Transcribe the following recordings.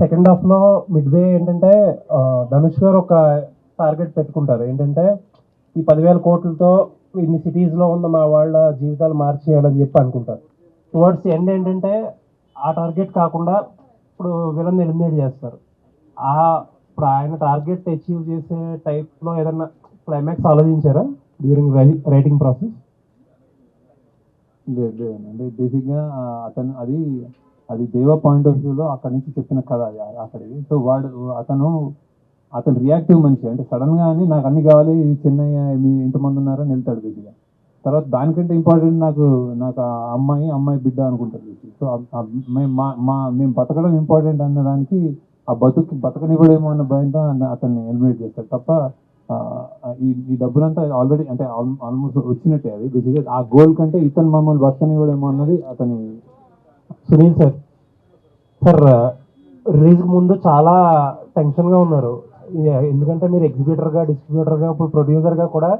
Second హాఫ్లో mid వే ఏంటంటే ధనుష్ గారు ఒక టార్గెట్ పెట్టుకుంటారు. ఏంటంటే ఈ పదివేల కోట్లతో ఇన్ని సిటీస్లో ఉన్న మా వాళ్ళ జీవితాలు మార్చేయాలని చెప్పి అనుకుంటారు. టువర్డ్స్ ఎండ్ ఏంటంటే ఆ టార్గెట్ కాకుండా ఇప్పుడు విలన్ ఎలిమినేట్ చేస్తారు. ఆ ఇప్పుడు ఆయన టార్గెట్ అచీవ్ చేసే టైప్లో ఏదన్నా క్లైమాక్స్ ఆలోచించారా డ్యూరింగ్ రైటింగ్ ప్రాసెస్ లేదు లేదండి బేసిక్గా అతను అది అది దేవ పాయింట్ ఆఫ్ వ్యూలో అక్కడి నుంచి చెప్పిన కథ అది అక్కడికి సో వాడు అతను అతను రియాక్టివ్ మనిషి. అంటే సడన్గా అని నాకు అన్ని కావాలి చెన్నై మీ ఇంతమంది ఉన్నారని వెళ్తాడు బేసిక్గా తర్వాత దానికంటే ఇంపార్టెంట్ నాకు నాకు ఆ అమ్మాయి అమ్మాయి బిడ్డ అనుకుంటారు సో మేము మా మా మేము బతకడం ఇంపార్టెంట్ అన్న దానికి ఆ బతుకు బతకనివ్వడేమో అన్న భయంతో అతన్ని ఎలిమినేట్ చేస్తాడు తప్ప ఈ ఈ డబ్బులంతా ఆల్రెడీ అంటే ఆల్మోస్ట్ వచ్చినట్టే అది. బిజీగా ఆ గోల్ కంటే ఇతను మమ్మల్ని బతకనివ్వడేమో అన్నది అతని సునీల్ సార్ సార్ రిలీజ్ ముందు చాలా టెన్షన్గా ఉన్నారు ఎందుకంటే మీరు ఎగ్జిబిటర్గా డిస్ట్రిబ్యూటర్గా ఇప్పుడు ప్రొడ్యూసర్గా కూడా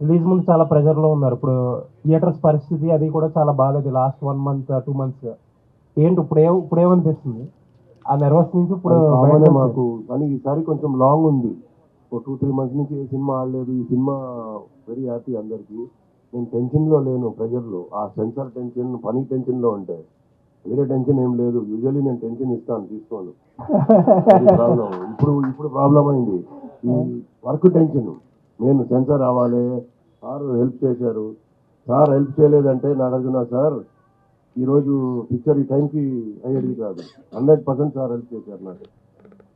రిలీజ్ ముందు చాలా ప్రెజర్లో ఉన్నారు. ఇప్పుడు థియేటర్స్ పరిస్థితి అది కూడా చాలా బాగాలేదు last one month two months. ఏంటి ఇప్పుడు ఏ ఇప్పుడు ఏమనిపిస్తుంది? ఆ నెర్వస్ నుంచి ఇప్పుడు. మాకు కానీ ఈసారి కొంచెం లాంగ్ ఉంది. ఒక టూ త్రీ మంత్స్ నుంచి ఏ సినిమా ఆడలేదు. ఈ సినిమా వెరీ హ్యాపీ అందరికి. నేను టెన్షన్లో లేను ప్రెషర్లో ఆ సెన్సార్ టెన్షన్ పని టెన్షన్లో ఉంటే. వేరే టెన్షన్ ఏం లేదు. యూజువల్లీ నేను టెన్షన్ ఇస్తాను తీసుకోను. ప్రాబ్లం ఇప్పుడు ఇప్పుడు ప్రాబ్లం అయింది. ఈ వర్క్ టెన్షన్ నేను సెన్సార్ రావాలి. సార్ హెల్ప్ చేశారు. సార్ హెల్ప్ చేయలేదంటే నాగార్జున సార్ ఈరోజు పిక్చర్ ఈ టైంకి అయ్యేది కాదు. హండ్రెడ్ పర్సెంట్ సార్ హెల్ప్ చేశారు నాకు.